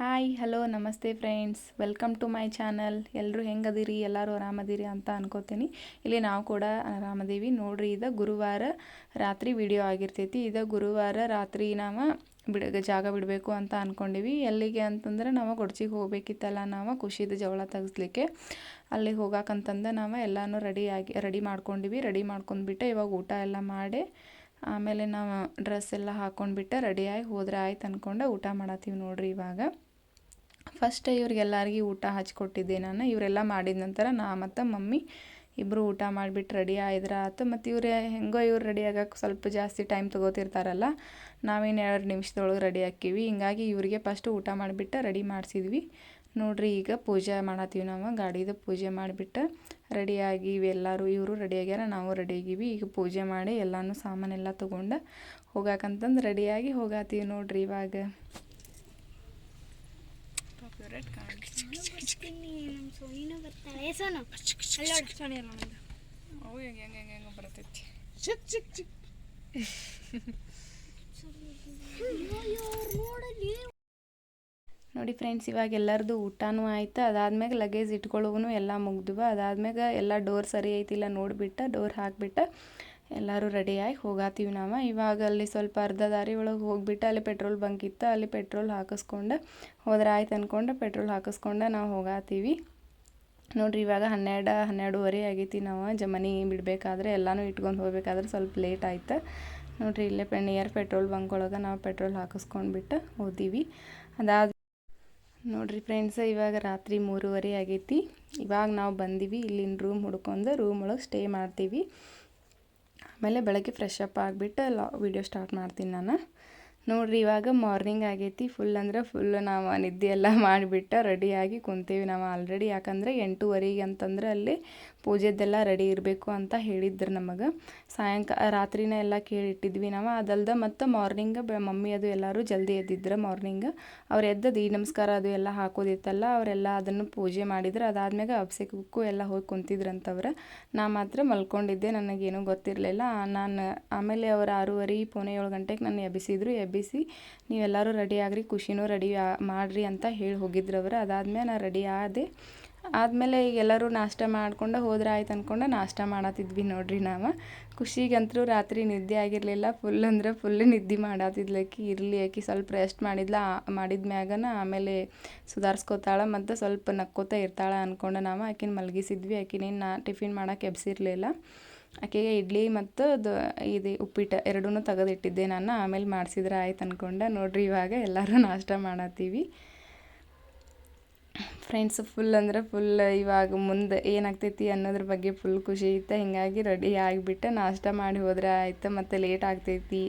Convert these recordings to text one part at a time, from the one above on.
Hi hello ನಮಸ್ತೆ friends welcome to my channel ಎಲ್ಲರೂ ಹೆಂಗದಿರಿ? ಎಲ್ಲರೂ ಆರಾಮದಿರಿ ಅಂತ ಅನ್ಕೋತೀನಿ. ಇಲ್ಲಿ ನಾವು ಕೂಡ ಆರಾಮದೀವಿ. ನೋಡ್ರಿ, ಇದು ಗುರುವಾರ ರಾತ್ರಿ ವಿಡಿಯೋ ಆಗಿರ್ತೈತಿ. ಇದು ಗುರುವಾರ ರಾತ್ರಿ ನಾವು ಬಿಡ, ಜಾಗ ಬಿಡಬೇಕು ಅಂತ ಅಂದ್ಕೊಂಡಿವಿ ಎಲ್ಲಿಗೆ ಅಂತಂದ್ರೆ ನಾವು ಗೊಡ್ಚಿಗೆ ಹೋಗ್ಬೇಕಿತ್ತಲ್ಲ, ನಾವು ಖುಷಿದ ಜವಳ ತೆಗಿಸ್ಲಿಕ್ಕೆ. ಅಲ್ಲಿಗೆ ಹೋಗಾಕಂತಂದು ನಾವು ಎಲ್ಲನೂ ರೆಡಿ ಆಗಿ ರೆಡಿ ಮಾಡ್ಕೊಂಡಿವಿ. ರೆಡಿ ಮಾಡ್ಕೊಂಡ್ಬಿಟ್ಟು ಇವಾಗ ಊಟ ಎಲ್ಲ ಮಾಡಿ, ಆಮೇಲೆ ನಾವು ಡ್ರೆಸ್ ಎಲ್ಲ ಹಾಕ್ಕೊಂಡ್ಬಿಟ್ಟು ರೆಡಿಯಾಗಿ ಹೋದ್ರೆ ಆಯ್ತು ಅಂದ್ಕೊಂಡು ಊಟ ಮಾಡತ್ತೀವಿ ನೋಡ್ರಿ ಇವಾಗ. ಫಸ್ಟ್ ಇವ್ರಿಗೆಲ್ಲರಿಗೂ ಊಟ ಹಚ್ಕೊಟ್ಟಿದ್ದೆ ನಾನು. ಇವರೆಲ್ಲ ಮಾಡಿದ ನಂತರ ನಾ ಮತ್ತು ಮಮ್ಮಿ ಇಬ್ಬರು ಊಟ ಮಾಡಿಬಿಟ್ಟು ರೆಡಿ ಆಯ್ದ್ರೆ ಆಯ್ತು ಮತ್ತು ಇವ್ರು ಹೆಂಗೋ ಇವ್ರು ರೆಡಿ ಆಗಕ್ಕೆ ಸ್ವಲ್ಪ ಜಾಸ್ತಿ ಟೈಮ್ ತೊಗೋತಿರ್ತಾರಲ್ಲ, ನಾವೇನು ಎರಡು ನಿಮಿಷದೊಳಗೆ ರೆಡಿ ಹಾಕಿವಿ ಹಿಂಗಾಗಿ ಇವರಿಗೆ ಫಸ್ಟ್ ಊಟ ಮಾಡಿಬಿಟ್ಟು ರೆಡಿ ಮಾಡಿಸಿದ್ವಿ. ನೋಡ್ರಿ ಈಗ ಪೂಜೆ ಮಾಡತ್ತೀವಿ ನಾವು. ಗಾಡಿದು ಪೂಜೆ ಮಾಡಿಬಿಟ್ಟು ರೆಡಿಯಾಗಿ ಇವೆಲ್ಲರೂ ಇವರು ರೆಡಿ ಆಗ್ಯಾರ, ನಾವು ರೆಡಿ ಆಗೀವಿ. ಈಗ ಪೂಜೆ ಮಾಡಿ ಎಲ್ಲನೂ ಸಾಮಾನೆಲ್ಲ ತೊಗೊಂಡು ಹೋಗಾಕಂತಂದು ರೆಡಿಯಾಗಿ ಹೋಗಾತೀವಿ ನೋಡ್ರಿ ಇವಾಗ. ರೆಡ್ ನಮ್ಮ ಸೋನಿನೂ ಬರ್ತಾಳೆ ಸೋನು ಅಲ್ಲೋಡು ಸಣಿ ಅಲ್ಲ ನಂದು ಅವು ಹೆಂಗೆ ಹೆಂಗೆ ಹೆಂಗೆ ಹೆಂಗೆ ಬರ್ತೈತಿ ಚಿಕ್ ಚಿಕ್ ಚಿಕ್ ನೋಡಿ ಫ್ರೆಂಡ್ಸ್ ಇವಾಗ ಎಲ್ಲರದು ಊಟನೂ ಆಯ್ತು. ಅದಾದ್ಮೇಲೆ ಲಗೇಜ್ ಇಟ್ಕೊಳ್ಳೋನು ಎಲ್ಲ ಮುಗ್ದ್ವು. ಅದಾದ್ಮೇಲೆ ಎಲ್ಲ ಡೋರ್ ಸರಿ ಐತಿಲ್ಲ ನೋಡಿಬಿಟ್ಟು ಡೋರ್ ಹಾಕ್ಬಿಟ್ಟು. ಎಲ್ಲರೂ ರೆಡಿಯಾಗಿ ಹೋಗಾತೀವಿ ನಾವು. ಇವಾಗ ಅಲ್ಲಿ ಸ್ವಲ್ಪ ಅರ್ಧ ದಾರಿ ಒಳಗೆ ಹೋಗಿಬಿಟ್ಟು ಅಲ್ಲಿ ಪೆಟ್ರೋಲ್ ಬಂಕ್ ಇತ್ತು, ಅಲ್ಲಿ ಪೆಟ್ರೋಲ್ ಹಾಕಿಸ್ಕೊಂಡು ಹೋದ್ರೆ ಆಯ್ತು ಅಂದ್ಕೊಂಡು ಪೆಟ್ರೋಲ್ ಹಾಕಿಸ್ಕೊಂಡು ನಾವು ಹೋಗಾತೀವಿ. ನೋಡಿರಿ ಇವಾಗ ಹನ್ನೆರಡು, ಹನ್ನೆರಡುವರೆ ಆಗೈತಿ ನಾವು. ಜಮನಿ ಬಿಡಬೇಕಾದ್ರೆ ಎಲ್ಲನೂ ಇಟ್ಕೊಂಡು ಹೋಗಬೇಕಾದ್ರೆ ಸ್ವಲ್ಪ ಲೇಟ್ ಆಯ್ತು. ನೋಡಿರಿ ಇಲ್ಲೇ ನಿಯರ್ ಪೆಟ್ರೋಲ್ ಬಂಕ್ ಒಳಗೆ ನಾವು ಪೆಟ್ರೋಲ್ ಹಾಕಿಸ್ಕೊಂಡ್ಬಿಟ್ಟು ಹೋದೀವಿ. ಅದಾದ ನೋಡಿರಿ ಫ್ರೆಂಡ್ಸ್ ಇವಾಗ ರಾತ್ರಿ ಮೂರುವರೆ ಆಗೈತಿ. ಇವಾಗ ನಾವು ಬಂದೀವಿ, ಇಲ್ಲಿನ ರೂಮ್ ಹುಡ್ಕೊಂಡು ರೂಮ್ ಒಳಗೆ ಸ್ಟೇ ಮಾಡ್ತೀವಿ. ಆಮೇಲೆ ಬೆಳಗ್ಗೆ ಫ್ರೆಶ್ ಅಪ್ ಆಗಿಬಿಟ್ಟು ಲಾ ವೀಡಿಯೋ ಸ್ಟಾರ್ಟ್ ಮಾಡ್ತೀನಿ ನಾನು. ನೋಡ್ರಿ, ಇವಾಗ ಮಾರ್ನಿಂಗ್ ಆಗೈತಿ. ಫುಲ್ ಅಂದ್ರೆ ಫುಲ್ ನಾವು ನಿದ್ದೆ ಎಲ್ಲ ಮಾಡಿಬಿಟ್ಟು ರೆಡಿಯಾಗಿ ಕುಂತೀವಿ. ನಾವು ಆಲ್ರೆಡಿ ಯಾಕಂದರೆ ಎಂಟೂವರೆಗೆ ಅಂತಂದ್ರೆ ಅಲ್ಲಿ ಪೂಜೆದೆಲ್ಲ ರೆಡಿ ಇರಬೇಕು ಅಂತ ಹೇಳಿದ್ರು ನಮಗೆ. ಸಾಯಂಕಾಲ ರಾತ್ರಿನ ಎಲ್ಲ ಕೇಳಿಟ್ಟಿದ್ವಿ ನಾವು. ಅದಲ್ದ ಮತ್ತು ಮಾರ್ನಿಂಗ್ ಬೆ, ಮಮ್ಮಿ ಅದು ಎಲ್ಲರೂ ಜಲ್ದಿ ಎದ್ದಿದ್ರು ಮಾರ್ನಿಂಗ್ ಅವ್ರು ಎದ್ದದು ಈ ನಮಸ್ಕಾರ ಅದು ಎಲ್ಲ ಹಾಕೋದಿತ್ತಲ್ಲ, ಅವರೆಲ್ಲ ಅದನ್ನು ಪೂಜೆ ಮಾಡಿದ್ರು. ಅದಾದ್ಮೇಲೆ ಬುಕ್ಕು ಎಲ್ಲ ಹೋಗಿ ಕುಂತಿದ್ರಂತವ್ರು. ನಾ ಮಾತ್ರ ಮಲ್ಕೊಂಡಿದ್ದೆ, ನನಗೇನೂ ಗೊತ್ತಿರಲಿಲ್ಲ. ನಾನು ಆಮೇಲೆ ಅವರು ಆರೂವರೆ ಪೋನೆ ಏಳು ಗಂಟೆಗೆ ನನ್ನ ಎಬ್ಬಿಸಿದ್ರು. ಎಬ್ಬಿಸಿ, ನೀವೆಲ್ಲರೂ ರೆಡಿ ಆಗ್ರಿ, ಖುಷಿನೂ ರೆಡಿ ಮಾಡಿರಿ ಅಂತ ಹೇಳಿ ಹೋಗಿದ್ರು ಅವರು ಅದಾದ್ಮೇಲೆ ನಾನು ರೆಡಿ ಆದೆ. ಆದಮೇಲೆ ಈಗ ಎಲ್ಲರೂ ನಾಷ್ಟ ಮಾಡ್ಕೊಂಡು ಹೋದ್ರೆ ಆಯ್ತು ಅಂದ್ಕೊಂಡು ನಾಷ್ಟ ಮಾಡತ್ತಿದ್ವಿ ನೋಡ್ರಿ ನಾವು. ಖುಷಿಗಂತೂ ರಾತ್ರಿ ನಿದ್ದೆ ಆಗಿರಲಿಲ್ಲ. ಫುಲ್ ಅಂದ್ರೆ ಫುಲ್ ನಿದ್ದೆ ಮಾಡತ್ತಿದ್ಲಕ್ಕಿ ಇರಲಿ ಆಕಿ. ಸ್ವಲ್ಪ ರೆಸ್ಟ್ ಮಾಡಿದ್ಲ. ಮಾಡಿದ ಮ್ಯಾಗನ ಆಮೇಲೆ ಸುಧಾರಿಸ್ಕೋತಾಳ ಮತ್ತು ಸ್ವಲ್ಪ ನಕ್ಕೋತಾ ಇರ್ತಾಳೆ ಅಂದ್ಕೊಂಡು ನಾವು. ಆಕಿನ ಮಲಗಿಸಿದ್ವಿ. ಆಕಿನೇನು ನಾ, ಟಿಫಿನ್ ಮಾಡೋಕೆ ಎಬ್ಸಿರಲಿಲ್ಲ. ಆಕೆಗೆ ಇಡ್ಲಿ ಮತ್ತು ಅದು ಇದು ಉಪ್ಪಿಟ್ಟು ಎರಡೂ ತೆಗೆದಿಟ್ಟಿದ್ದೆ ನಾನು. ಆಮೇಲೆ ಮಾಡಿಸಿದ್ರೆ ಆಯ್ತು ಅಂದ್ಕೊಂಡೆ ನೋಡ್ರಿ ಇವಾಗ ಎಲ್ಲರೂ ನಾಷ್ಟ ಮಾಡತ್ತೀವಿ ಫ್ರೆಂಡ್ಸ್ ಫುಲ್ ಅಂದ್ರೆ ಫುಲ್ ಇವಾಗ ಮುಂದೆ ಏನಾಗ್ತೈತಿ ಅನ್ನೋದ್ರ ಬಗ್ಗೆ ಫುಲ್ ಖುಷಿ ಐತೆ ಹಿಂಗಾಗಿ ರೆಡಿ ಆಗಿಬಿಟ್ಟು ನಾಷ್ಟ ಮಾಡಿ ಹೋದ್ರೆ ಆಯ್ತು, ಮತ್ತು ಲೇಟ್ ಆಗ್ತೈತಿ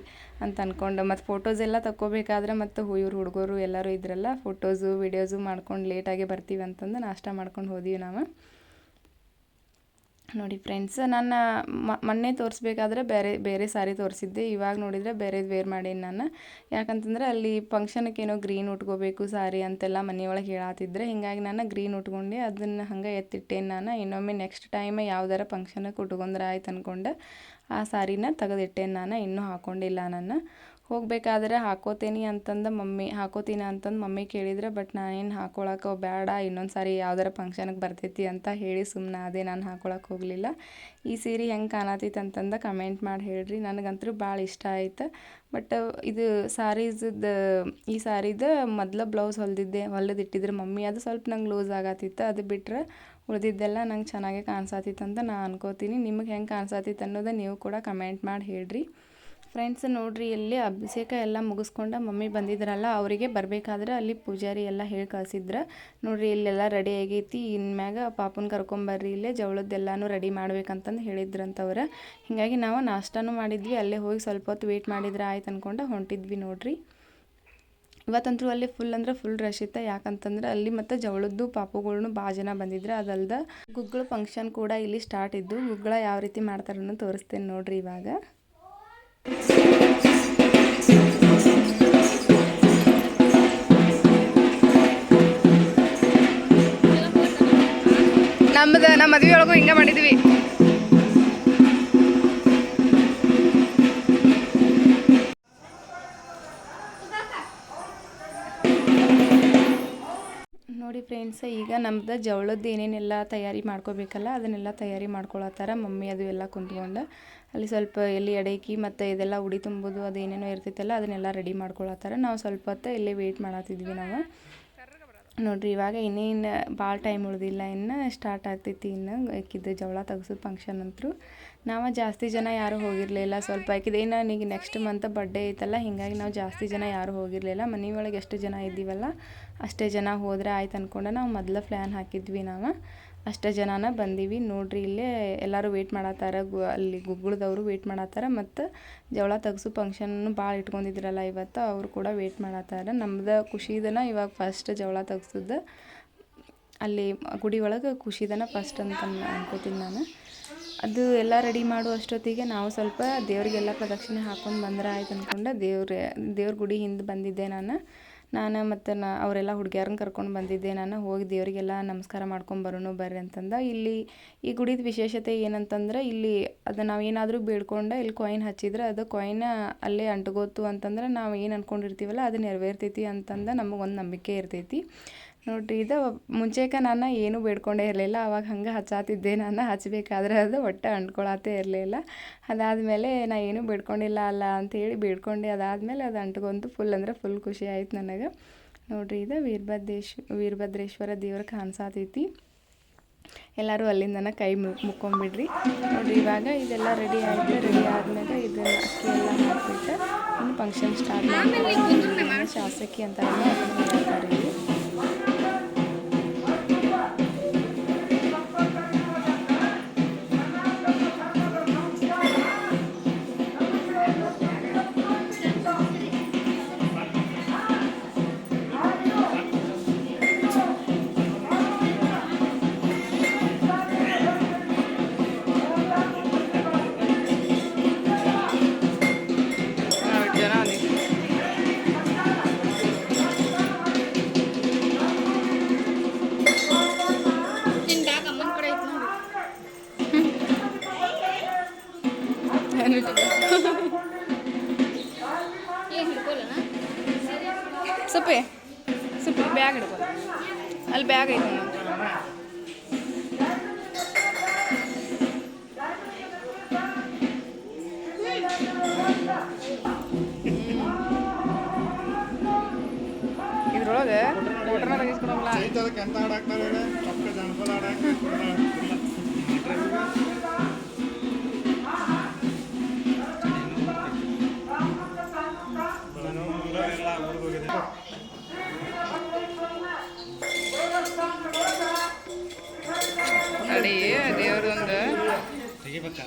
ಅಂತ ಅಂದ್ಕೊಂಡು ಮತ್ತು ಫೋಟೋಸ್ ಎಲ್ಲ ತಗೋಬೇಕಾದ್ರೆ ಮತ್ತು ಇವ್ರು ಹುಡುಗರು ಎಲ್ಲರೂ ಇದ್ರಲ್ಲ ಫೋಟೋಸು ವೀಡಿಯೋಸು ಮಾಡ್ಕೊಂಡು ಲೇಟಾಗಿ ಬರ್ತೀವಿ ಅಂತಂದು ನಾಷ್ಟ ಮಾಡ್ಕೊಂಡು ಹೋದೀವಿ ನಾವು. ನೋಡಿ ಫ್ರೆಂಡ್ಸ್ ನಾನು ಮೊನ್ನೆ ತೋರಿಸ್ಬೇಕಾದ್ರೆ ಬೇರೆ ಬೇರೆ ಸಾರಿ ತೋರಿಸಿದ್ದೆ. ಇವಾಗ ನೋಡಿದರೆ ಬೇರೆದು ವೇರ್ ಮಾಡೀನಿ ನಾನು. ಯಾಕಂತಂದ್ರೆ ಅಲ್ಲಿ ಫಂಕ್ಷನ್ಗೆ ಏನೋ ಗ್ರೀನ್ ಉಟ್ಕೋಬೇಕು ಸಾರಿ ಅಂತೆಲ್ಲ ಮನೆಯೊಳಗೆ ಹೇಳತ್ತಿದ್ರೆ ಹಿಂಗಾಗಿ ನಾನು ಗ್ರೀನ್ ಉಟ್ಕೊಂಡು. ಅದನ್ನು ಹಂಗೆ ಎತ್ತಿಟ್ಟೇನು ನಾನು. ಇನ್ನೊಮ್ಮೆ ನೆಕ್ಸ್ಟ್ ಟೈಮ್ ಯಾವ್ದಾರ ಫಂಕ್ಷನಕ್ಕೆ ಉಟ್ಕೊಂಡ್ರೆ ಆಯ್ತು ಅಂದ್ಕೊಂಡು ಆ ಸಾರಿನ ತೆಗೆದಿಟ್ಟೇನು ನಾನು. ಇನ್ನೂ ಹಾಕ್ಕೊಂಡಿಲ್ಲ ನಾನು. ಹೋಗ್ಬೇಕಾದ್ರೆ ಹಾಕೋತೀನಿ ಅಂತಂದು ಮಮ್ಮಿ, ಹಾಕೋತೀನಿ ಅಂತಂದು ಮಮ್ಮಿ ಕೇಳಿದ್ರೆ, ಬಟ್ ನಾನೇನು ಹಾಕೊಳಕ್ಕೆ ಬೇಡ ಇನ್ನೊಂದು ಸಾರಿ ಯಾವ್ದಾರ ಫಂಕ್ಷನ್ಗೆ ಬರ್ತೈತಿ ಅಂತ ಹೇಳಿ ಸುಮ್ಮನೆ ಅದೇ ನಾನು ಹಾಕೊಳಕ್ಕೆ ಹೋಗಲಿಲ್ಲ. ಈ ಸೀರೆ ಹೆಂಗೆ ಕಾಣತೈತೆ ಅಂತಂದು ಕಮೆಂಟ್ ಮಾಡಿ ಹೇಳ್ರಿ ನನಗಂತೂ ಭಾಳ ಇಷ್ಟ ಆಯ್ತು. ಬಟ್ ಇದು ಸಾರೀಸದ, ಈ ಸಾರಿದು ಮೊದಲ ಬ್ಲೌಸ್ ಹೊಲ್ದಿದ್ದೆ, ಹೊಲಿದಿಟ್ಟಿದ್ರೆ ಮಮ್ಮಿ ಅದು ಸ್ವಲ್ಪ ನಂಗೆ ಲೂಸ್ ಆಗತ್ತಿತ್ತು, ಅದು ಬಿಟ್ಟರೆ ಉಳಿದಿದ್ದೆಲ್ಲ ನಂಗೆ ಚೆನ್ನಾಗೆ ಕಾಣಿಸತ್ತಿತ್ತು ಅಂತ ನಾನು ಅನ್ಕೋತೀನಿ. ನಿಮಗೆ ಹೆಂಗೆ ಕಾಣಿಸತ್ತಿತ್ತು ಅನ್ನೋದು ನೀವು ಕೂಡ ಕಮೆಂಟ್ ಮಾಡಿ ಹೇಳ್ರಿ. ಫ್ರೆಂಡ್ಸ್ ನೋಡ್ರಿ, ಇಲ್ಲಿ ಅಭಿಷೇಕ ಎಲ್ಲ ಮುಗಿಸ್ಕೊಂಡು ಮಮ್ಮಿ ಬಂದಿದ್ರಲ್ಲ, ಅವರಿಗೆ ಬರಬೇಕಾದ್ರೆ ಅಲ್ಲಿ ಪೂಜಾರಿ ಎಲ್ಲ ಹೇಳಿ ಕಳ್ಸಿದ್ರು. ನೋಡ್ರಿ, ಇಲ್ಲೆಲ್ಲ ರೆಡಿ ಆಗೈತಿ, ಇನ್ಮ್ಯಾಗ ಪಾಪನ ಕರ್ಕೊಂಬರ್ರಿ ಇಲ್ಲೇ ಜವಳದ್ದೆಲ್ಲನೂ ರೆಡಿ ಮಾಡ್ಬೇಕಂತಂದು ಹೇಳಿದ್ರಂತವ್ರು. ಹೀಗಾಗಿ ನಾವು ನಾಷ್ಟಾನು ಮಾಡಿದ್ವಿ, ಅಲ್ಲೇ ಹೋಗಿ ಸ್ವಲ್ಪ ಹೊತ್ತು ವೇಟ್ ಮಾಡಿದ್ರೆ ಆಯ್ತು ಅಂದ್ಕೊಂಡು ಹೊಂಟಿದ್ವಿ ನೋಡ್ರಿ. ಇವತ್ತಂತೂ ಅಲ್ಲಿ ಫುಲ್ ಅಂದ್ರೆ ಫುಲ್ ರಶ್ ಇತ್ತು, ಯಾಕಂತಂದ್ರೆ ಅಲ್ಲಿ ಮತ್ತು ಜವಳದ್ದು, ಪಾಪುಗಳ್ನು ಭಾಳ ಜನ ಬಂದಿದ್ರೆ, ಅದಲ್ದ ಗುಗ್ಗಳ ಫಂಕ್ಷನ್ ಕೂಡ ಇಲ್ಲಿ ಸ್ಟಾರ್ಟ್ ಇದ್ದು, ಗುಗ್ಗಳ ಯಾವ ರೀತಿ ಮಾಡ್ತಾರನ್ನು ತೋರಿಸ್ತೇನೆ ನೋಡ್ರಿ ಇವಾಗ. ನಮ್ದು, ನಮ್ಮ ಮದ್ವೆ ಒಳಗೂ ಹಿಂಗೆ ಮಾಡಿದ್ವಿ. ನೋಡಿ ಫ್ರೆಂಡ್ಸ್, ಈಗ ನಮ್ದು ಜವಳದ್ದು ಏನೇನೆಲ್ಲ ತಯಾರಿ ಮಾಡ್ಕೋಬೇಕಲ್ಲ, ಅದನ್ನೆಲ್ಲ ತಯಾರಿ ಮಾಡ್ಕೊಳತ್ತಾರ ಮಮ್ಮಿ ಅದು ಎಲ್ಲ ಕುಂತ್ಕೊಂಡು ಅಲ್ಲಿ ಸ್ವಲ್ಪ ಎಲ್ಲಿ ಅಡೇಕಿ ಮತ್ತು ಇದೆಲ್ಲ ಉಡಿ ತುಂಬೋದು, ಅದು ಏನೇನೋ ಇರ್ತೈತಲ್ಲ, ಅದನ್ನೆಲ್ಲ ರೆಡಿ ಮಾಡ್ಕೊಳತ್ತಾರ ನಾವು ಸ್ವಲ್ಪ ಹೊತ್ತು ಇಲ್ಲೇ ವೆಯ್ಟ್ ಮಾಡತ್ತಿದ್ವಿ ನಾವು. ನೋಡಿರಿ, ಇವಾಗ ಇನ್ನೇನು ಭಾಳ ಟೈಮ್ ಉಳಿದಿಲ್ಲ, ಇನ್ನು ಸ್ಟಾರ್ಟ್ ಆಗ್ತೈತಿ ಇನ್ನು ಆಕಿದ್ದು ಜವಳ ತೆಗ್ಸೋದು ಫಂಕ್ಷನ್ ಅಂತೂ. ನಾವು ಜಾಸ್ತಿ ಜನ ಯಾರೂ ಹೋಗಿರಲಿಲ್ಲ, ಸ್ವಲ್ಪ ಆಕಿದೇನು ನನಗೆ ನೆಕ್ಸ್ಟ್ ಮಂತ್ ಬರ್ಡೇ ಐತಲ್ಲ, ಹೀಗಾಗಿ ನಾವು ಜಾಸ್ತಿ ಜನ ಯಾರೂ ಹೋಗಿರಲಿಲ್ಲ. ಮನೆ ಒಳಗೆ ಎಷ್ಟು ಜನ ಇದ್ದೀವಲ್ಲ, ಅಷ್ಟೇ ಜನ ಹೋದ್ರೆ ಆಯ್ತು ಅಂದ್ಕೊಂಡು ನಾವು ಮೊದಲ ಪ್ಲ್ಯಾನ್ ಹಾಕಿದ್ವಿ ನಾವು. ಅಷ್ಟೇ ಜನನ ಬಂದೀವಿ. ನೋಡ್ರಿ ಇಲ್ಲೇ ಎಲ್ಲರೂ ವೇಟ್ ಮಾಡತ್ತಾರ. ಗು, ಅಲ್ಲಿ ಗುಗ್ಗುಳದವರು ವೇಟ್ ಮಾಡತ್ತಾರ. ಮತ್ತು ಜವಳ ಫಂಕ್ಷನ್ ಫಂಕ್ಷನ್ನು ಭಾಳ ಇಟ್ಕೊಂಡಿದ್ರಲ್ಲ ಇವತ್ತು, ಅವರು ಕೂಡ ವೇಟ್ ಮಾಡತ್ತಾರ. ನಮ್ದು ಖುಷಿದನ ಇವಾಗ ಫಸ್ಟ್ ಜವಳ ತೆಗ್ಸೋದು. ಅಲ್ಲಿ ಗುಡಿ ಒಳಗೆ ಖುಷಿದನ ಫಸ್ಟ್ ಅಂತ ಅನ್ಕೋತೀನಿ ನಾನು. ಅದು ಎಲ್ಲ ರೆಡಿ ಮಾಡೋ ಅಷ್ಟೊತ್ತಿಗೆ. ನಾವು ಸ್ವಲ್ಪ ದೇವರಿಗೆಲ್ಲ ಪ್ರದಕ್ಷಿಣೆ ಹಾಕೊಂಡು ಬಂದ್ರೆ ಆಯ್ತು ಅಂದ್ಕೊಂಡು ದೇವ್ರ ದೇವ್ರ ಗುಡಿ ಹಿಂದೆ ಬಂದಿದ್ದೆ ನಾನು. ನಾನು ಮತ್ತು ನಾ ಅವರೆಲ್ಲ ಹುಡುಗಿಯರನ್ನ ಕರ್ಕೊಂಡು ಬಂದಿದ್ದೆ. ನಾನು ಹೋಗಿ ದೇವರಿಗೆಲ್ಲ ನಮಸ್ಕಾರ ಮಾಡ್ಕೊಂಡು ಬರೋಣ ಬರ್ರಿ ಅಂತಂದ. ಇಲ್ಲಿ ಈ ಗುಡಿದ ವಿಶೇಷತೆ ಏನಂತಂದ್ರೆ ಇಲ್ಲಿ ಅದು ನಾವು ಏನಾದರೂ ಬೇಡ್ಕೊಂಡು ಇಲ್ಲಿ ಕಾಯಿನ್ ಹಚ್ಚಿದ್ರೆ ಅದು ಕಾಯಿನ್ ಅಲ್ಲೇ ಅಂಟಗೋತು ಅಂತಂದ್ರೆ ನಾವು ಏನು ಅಂದ್ಕೊಂಡಿರ್ತೀವಲ್ಲ ಅದು ನೆರವೇರ್ತೈತಿ ಅಂತಂದು ನಮಗೊಂದು ನಂಬಿಕೆ ಇರ್ತೈತಿ. ನೋಡ್ರಿ, ಇದು ಮುಂಚೆಕ ನಾನು ಏನೂ ಬೇಡ್ಕೊಂಡೇ ಇರಲಿಲ್ಲ, ಅವಾಗ ಹಂಗೆ ಹಚ್ಚಾತಿದ್ದೆ ನಾನು ಹಚ್ಚಬೇಕಾದ್ರೆ ಅದು ಒಟ್ಟು ಅಂಟ್ಕೊಳತ್ತೇ ಇರಲಿಲ್ಲ. ಅದಾದಮೇಲೆ ನಾ ಏನೂ ಬೇಡ್ಕೊಂಡಿಲ್ಲ ಅಲ್ಲ ಅಂತೇಳಿ ಬೇಡ್ಕೊಂಡೆ, ಅದಾದಮೇಲೆ ಅದು ಅಂಟ್ಕೊಂತು ಫುಲ್ ಅಂದರೆ ಫುಲ್ ಖುಷಿ ಆಯ್ತು ನನಗೆ. ನೋಡ್ರಿ, ಇದು ವೀರಭದ್ರೇಶ್, ವೀರಭದ್ರೇಶ್ವರ ದೇವ್ರ ಕಾಣಿಸಾತೈತಿ. ಎಲ್ಲರೂ ಅಲ್ಲಿಂದನ ಕೈ ಮುಕ್ಕೊಂಬಿಡ್ರಿ. ನೋಡ್ರಿ, ಇವಾಗ ಇದೆಲ್ಲ ರೆಡಿ ಆಯಿತು ರೆಡಿ ಆದ್ಮೇಲೆ ಇದನ್ನ ಅಕ್ಕಿ ಎಲ್ಲ ಹಾಕ್ಬಿಟ್ಟು ಫಂಕ್ಷನ್ ಸ್ಟಾರ್ಟ್ ಮಾಡಿ ಶಾಸಕಿ ಅಂತ ಅದನ್ನು ಏನು ಇಟ್ಟಿದ್ದು? ಏನು ಹಿಡ್ಕೊಳ್ಳೋಣ ಸಪ್ಪೆ ಸಪ್ಪೆ ಬ್ಯಾಗ್ ಹಿಡ್ಕೊ ಅಲ್ಲಿ ಬ್ಯಾಗ್ ಐತೆ ಒಂದು. ಇದ್ರೊಳಗೆ ಫೋಟೋನ ತೆಗಿಸ್ಕೊಡಲ್ಲ ಚೈತದಕ್ಕೆ ಎಂತ ಹಾಡಾಕ್ತಾರೆ ಅಡಿ ದೇವ್ರೊಂದು ತೆಗಿಬೇಕ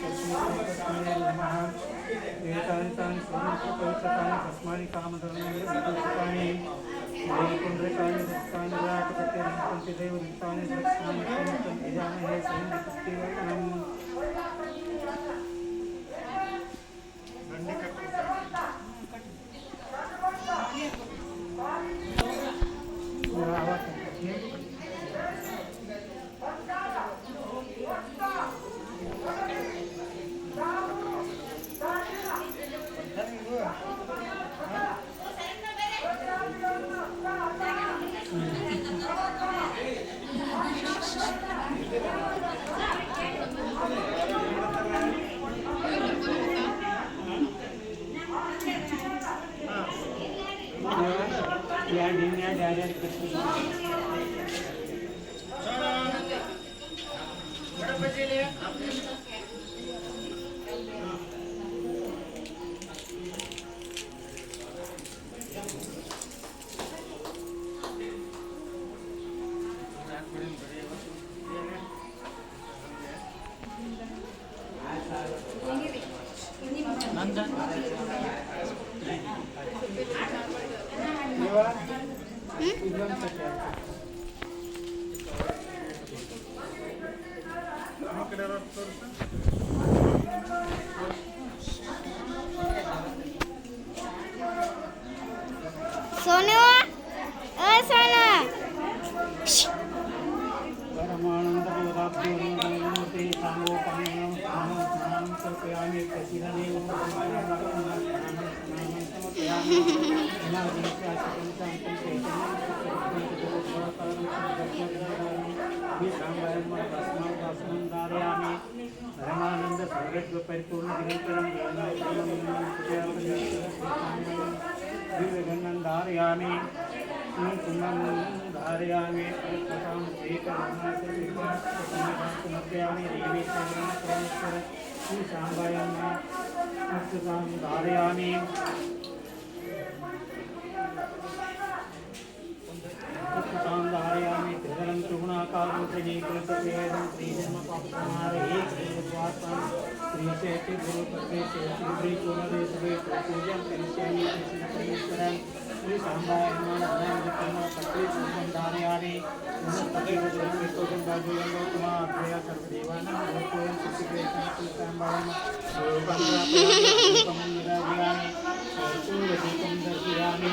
तस्मै नमः एतानि तानि सर्वाणि पवित्रतानि तस्मानि कामधर्माणि विदुषितानि देवपुण्ड्रकाणि दत्तानि व्याकपत्ये नमन्ति देवदत्तानि दक्षिणानि प्रमुखं यजामहे सन्धिपत्तिवर्णम् Yeah, I like it. Ganpati परमानंद सर्वज्ञ परिपूर्ण निरंतरम दिव्यगन्नं धारयामि कुंभं धारयामि परप्रसां श्रीकरुणाकरमध्यामि देवी सर्वं परमेश्वर शाम्बरं धारयामि पुस्तकां धारयामि त्रिदलं त्रिगुणाकाररूपिणी कृतवेदं त्रिजन्मपापसंहारे त्रिवासं त्रिशेति गुरुपत्रे श्रीचूर्णदेशवे त्रिपूजं त्रिशेमि कृष्णपरेश्वरं श्री सांबाय हनुमान अनय विक्रम पटे पूजन दारे आरे वनस्पति वज्रम विस्तोषम बाजुयम गौतमा अभ्रया सर्वदेवानां भूतोयं सुखिग्रेषण श्री सांबायम रूपं प्राप्यं निराजयामि सर्वं वसीकं दर्शयामि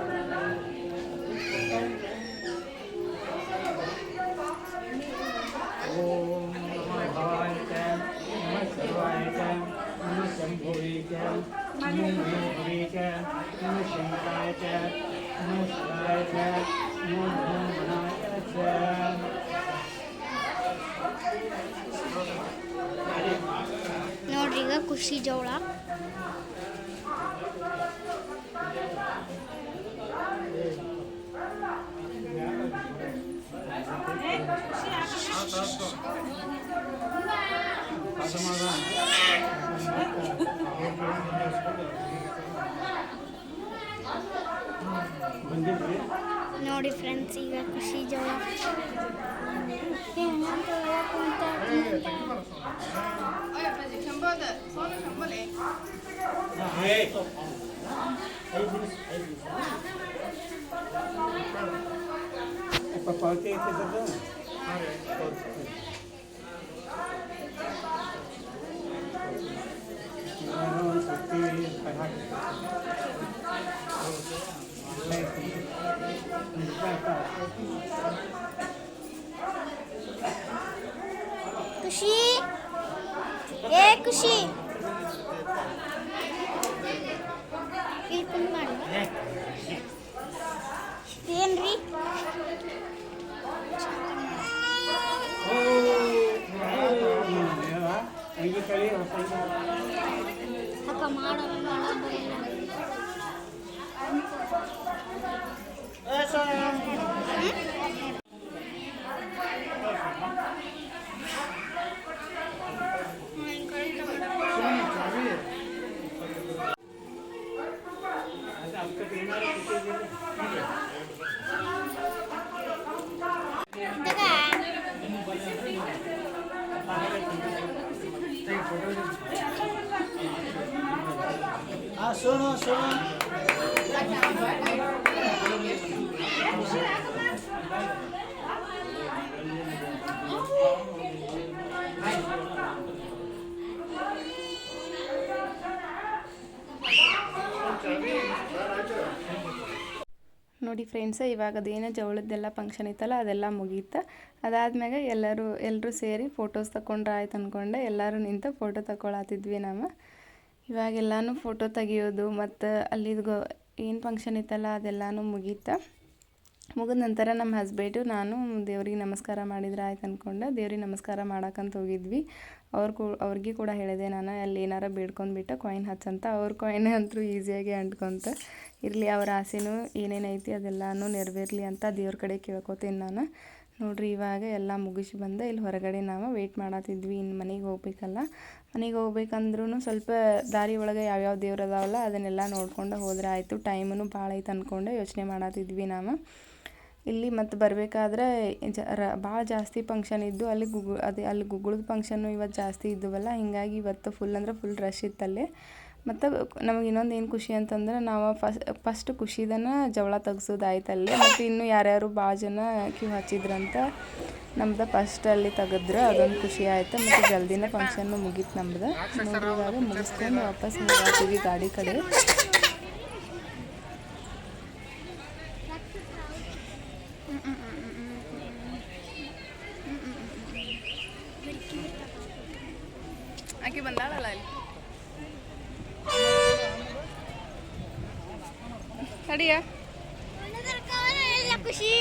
ನೋಡ್ರಿ ಈಗ ಖುಷಿ ಜೋಳ ಬಂದಿದ್ರಿ ನೋಡಿ ಫ್ರೆಂಡ್ಸ್ ಈಗ ಖುಷಿ ಜೋಳ ਆਪਾਂ ਪਾਲਤੇ ਇੱਥੇ ਸਰਦਾਂ Thank you. ಖುಷಿ. ಏ ಖುಷಿ. ಏನ್ರಿ? ನೋಡಿ ಫ್ರೆಂಡ್ಸ ಇವಾಗ ಅದೇನೋ ಜವಳದ್ದೆಲ್ಲ ಫಂಕ್ಷನ್ ಇತ್ತಲ್ಲ, ಅದೆಲ್ಲ ಮುಗೀತ. ಅದಾದ್ಮ್ಯಾಗ ಎಲ್ಲರೂ ಎಲ್ಲರೂ ಸೇರಿ ಫೋಟೋಸ್ ತಗೊಂಡ್ರೆ ಆಯ್ತು ಅಂದ್ಕೊಂಡೆ ಎಲ್ಲರೂ ನಿಂತು ಫೋಟೋ ತಗೊಳತ್ತಿದ್ವಿ ನಾವು. ಇವಾಗೆಲ್ಲನೂ ಫೋಟೋ ತೆಗಿಯೋದು ಮತ್ತು ಅಲ್ಲಿದು ಏನು ಫಂಕ್ಷನ್ ಇತ್ತಲ್ಲ ಅದೆಲ್ಲನೂ ಮುಗೀತ. ಮುಗಿದ ನಂತರ ನಮ್ಮ ಹಸ್ಬೆಂಡು ನಾನು ದೇವ್ರಿಗೆ ನಮಸ್ಕಾರ ಮಾಡಿದ್ರೆ ಆಯ್ತು ಅಂದ್ಕೊಂಡೆ ದೇವ್ರಿಗೆ ನಮಸ್ಕಾರ ಮಾಡಕ್ಕಂತ ಹೋಗಿದ್ವಿ. ಅವ್ರು ಕೂ, ಅವ್ರಿಗೆ ಕೂಡ ಹೇಳಿದೆ ನಾನು, ಅಲ್ಲಿ ಏನಾರ ಬೇಡ್ಕೊಂಡ್ಬಿಟ್ಟು ಕಾಯಿನ್ ಹಚ್ಚಂತ ಅವ್ರ ಕಾಯಿನ್ ಅಂತೂ ಈಸಿಯಾಗಿ ಅಂಟ್ಕೊಂತ, ಇರಲಿ ಅವ್ರ ಆಸೆನೂ ಏನೇನೈತಿ ಅದೆಲ್ಲನೂ ನೆರವೇರಲಿ ಅಂತ ದೇವ್ರ ಕಡೆ ಕೇಳ್ಕೊತೀನಿ ನಾನು. ನೋಡ್ರಿ, ಇವಾಗ ಎಲ್ಲ ಮುಗಿಸಿ ಬಂದು ಇಲ್ಲಿ ಹೊರಗಡೆ ನಾವು ವೆಯ್ಟ್ ಮಾಡತ್ತಿದ್ವಿ ಇನ್ನು ಮನೆಗೆ ಹೋಗ್ಬೇಕಲ್ಲ. ಮನೆಗೆ ಹೋಗ್ಬೇಕಂದ್ರೂ ಸ್ವಲ್ಪ ದಾರಿ ಒಳಗೆ ಯಾವ್ಯಾವ ದೇವ್ರು ಅದಾವಲ್ಲ, ಅದನ್ನೆಲ್ಲ ನೋಡ್ಕೊಂಡು ಹೋದ್ರೆ ಆಯಿತು ಟೈಮೂ ಭಾಳ ಐತೆ ಅಂದ್ಕೊಂಡು ಯೋಚನೆ ಮಾಡತ್ತಿದ್ವಿ ನಾವು. ಇಲ್ಲಿ ಮತ್ತು ಬರಬೇಕಾದ್ರೆ ರ ಭಾಳ ಜಾಸ್ತಿ ಫಂಕ್ಷನ್ ಇದ್ದು ಅಲ್ಲಿ ಗುಗ್ಗು ಅದೇ ಅಲ್ಲಿ ಗುಗ್ಗುಳದ ಫಂಕ್ಷನ್ನು ಇವತ್ತು ಜಾಸ್ತಿ ಇದ್ದುವಲ್ಲ, ಹಿಂಗಾಗಿ ಇವತ್ತು ಫುಲ್ ಅಂದ್ರೆ ಫುಲ್ ರಶ್ ಇತ್ತಲ್ಲಿ ಮತ್ತು ನಮಗೆ ಇನ್ನೊಂದು ಏನು ಖುಷಿ ಅಂತಂದ್ರೆ ನಾವು ಫಸ್ಟ್ ಫಸ್ಟ್ ಖುಷಿದನ ಜವಳ ತೆಗ್ಸೋದಾಯ್ತಲ್ಲಿ ಮತ್ತು ಇನ್ನೂ ಯಾರ್ಯಾರು ಭಾಳ ಜನ ಕ್ಯೂ ಹಚ್ಚಿದ್ರಂತ ನಮ್ದು ಫಸ್ಟ್ ಅಲ್ಲಿ ತೆಗೆದ್ರೆ, ಅದೊಂದು ಖುಷಿ ಆಯಿತು. ಮತ್ತು ಜಲ್ದಿನೇ ಫಂಕ್ಷನ್ನು ಮುಗೀತು ನಮ್ದು. ಮುಗಿಸ್ಕೊಂಡು ವಾಪಸ್ ಹೋಗ್ತೀವಿ ಗಾಡಿ ಕಡೆ ಆಕೆ ಬಂದಾಳಲ್ಲ ಅಲ್ಲಿ ತಡಿಯ ಎಲ್ಲ ಖುಷಿ